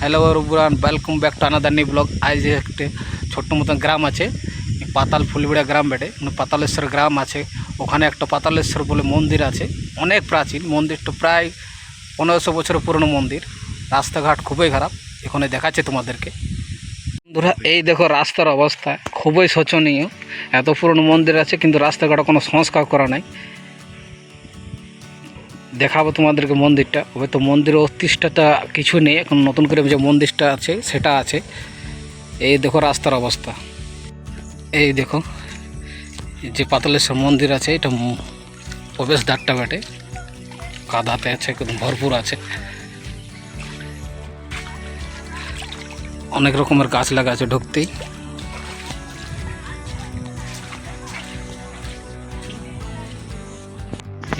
Hello রুবুরান welcome back to another new blog আজ একটা ছোট্ট মতন গ্রাম আছে পাতাল ফুলবিড়া গ্রাম বেটে পাতালেশ্বর গ্রাম আছে ওখানে একটা পাতালেশ্বর বলে মন্দির আছে অনেক প্রাচীন মন্দিরটা প্রায় পনেরোশো বছরের পুরনো মন্দির রাস্তাঘাট খুবই খারাপ এখানে দেখাচ্ছে তোমাদেরকে বন্ধুরা এই দেখো রাস্তার অবস্থা, খুবই শোচনীয়। এত পুরনো মন্দির আছে, কিন্তু রাস্তাঘাটে কোনো সংস্কার করা নাই। দেখাবো তোমাদেরকে মন্দিরটা। তবে তো মন্দিরের অতিষ্ঠাটা কিছু নেই, এখন নতুন করে যে মন্দিরটা আছে, সেটা আছে। এই দেখো রাস্তার অবস্থা। এই দেখো যে পাতালেশ্বর মন্দির আছে, এটা ম- প্রবেশদ্বারটা বেটে। কাদাতে আছে, একদম ভরপুর আছে। অনেক রকমের গাছ লাগা আছে ঢুকতেই।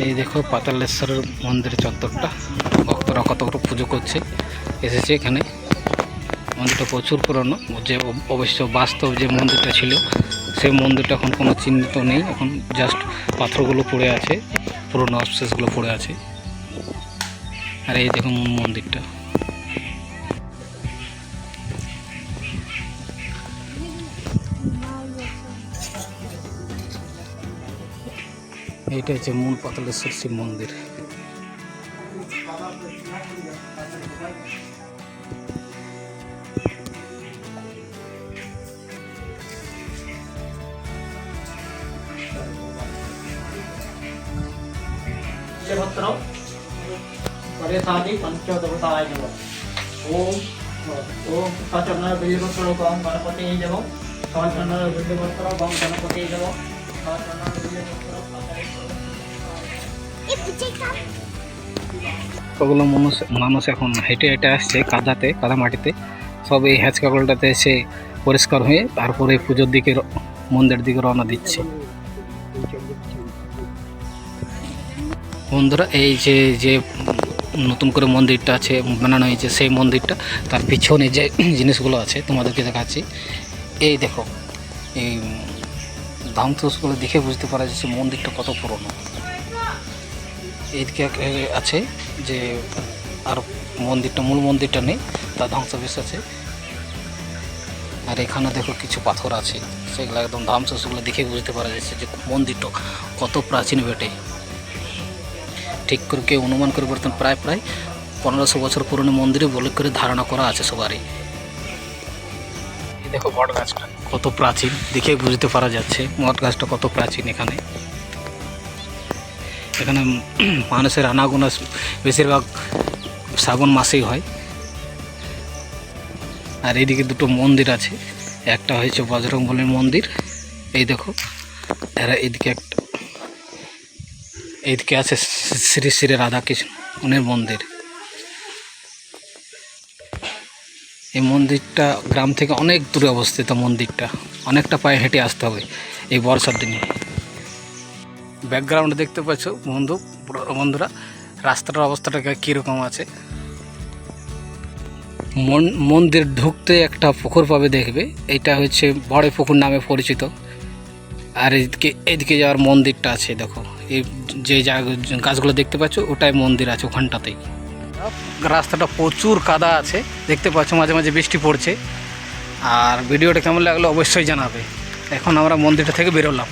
এই দেখো পাতালেশ্বরের মন্দির চত্বরটা। ভক্তরা কত করে পুজো করছে, এসেছে এখানে। মন্দিরটা প্রচুর পুরনো, যে অবশ্য বাস্তব যে মন্দিরটা ছিল, সেই মন্দিরটা এখন কোনো চিহ্নিত নেই। এখন জাস্ট পাথরগুলো পড়ে আছে, পুরনো অবশেষগুলো পড়ে আছে। আর এই দেখো মন্দিরটা। এইটা হচ্ছে মূল পাতালেশ্বর শিব মন্দির भद्र परेशानि पंचदेवताय नमः ओम ओम सचन्न बिल्वपत्र ओम गणपति नमः सचन्न बिल्वपत्र ओम गणपति नमः ওগুলো মানুষ মানুষ এখন হেঁটে হেঁটে আসছে কাদাতে, কাদা মাটিতে। সব এই হ্যাচকাগলটাতে এসে পরিষ্কার হয়ে তারপরে পুজোর দিকে মন্দিরের দিকে রওনা দিচ্ছে। বন্ধুরা, এই যে যে নতুন করে মন্দিরটা আছে, বানানো হয়েছে, সেই মন্দিরটা, তার পিছনে যে জিনিসগুলো আছে, তোমাদেরকে দেখাচ্ছি। এই দেখো, এই ধামতুসগুলো দেখে বুঝতে পারা যাচ্ছে মন্দিরটা কত পুরনো। এইদিকে আছে যে আর মন্দিরটা মূল মন্দিরটা নেই, তার ধ্বংসাবেশ আছে। আর এখানে দেখো কিছু পাথর আছে, সেগুলো একদম ধ্বংসাবশেষগুলো দেখে বুঝতে পারা যাচ্ছে যে মন্দিরটা কত প্রাচীন বেটে। ঠিক করে কেউ অনুমান করে বলতেন প্রায় প্রায় পনেরোশো বছর পুরনো মন্দিরে বলে করে ধারণা করা আছে সবারই। দেখো বট গাছটা। কত প্রাচীন, দেখে বুঝতে পারা যাচ্ছে বট গাছটা কত প্রাচীন এখানে। এখানে মানুষের আনাগোনা বেশিরভাগ শ্রাবণ মাসেই হয়। আর এইদিকে দুটো মন্দির আছে, একটা হয়েছে বজরং বলির মন্দির। এই দেখো, এরা এইদিকে একটা, এইদিকে আছে শ্রী শ্রী রাধাকৃষ্ণের মন্দির। এই মন্দিরটা গ্রাম থেকে অনেক দূরে অবস্থিত মন্দিরটা। অনেকটা পায়ে হেঁটে আসতে হবে এই বর্ষার দিনে। ব্যাকগ্রাউন্ডে দেখতে পাচ্ছ বন্ধু বন্ধুরা, রাস্তাটার অবস্থাটা কীরকম আছে? মন- মন্দির ঢুকতে একটা পুকুর পাবে দেখবে, এটা হচ্ছে বড় পুকুর নামে পরিচিত। আর এদিকে এদিকে যাওয়ার মন্দিরটা আছে, দেখো। এই যে জায়গা গাছগুলো দেখতে পাচ্ছ, ওটাই মন্দির আছে ওখানটাতেই। রাস্তাটা প্রচুর কাদা আছে, দেখতে পাচ্ছ মাঝে মাঝে বৃষ্টি পড়ছে। আর ভিডিওটা কেমন লাগল অবশ্যই জানাবে। এখন আমরা মন্দিরটা থেকে বেরোলাম।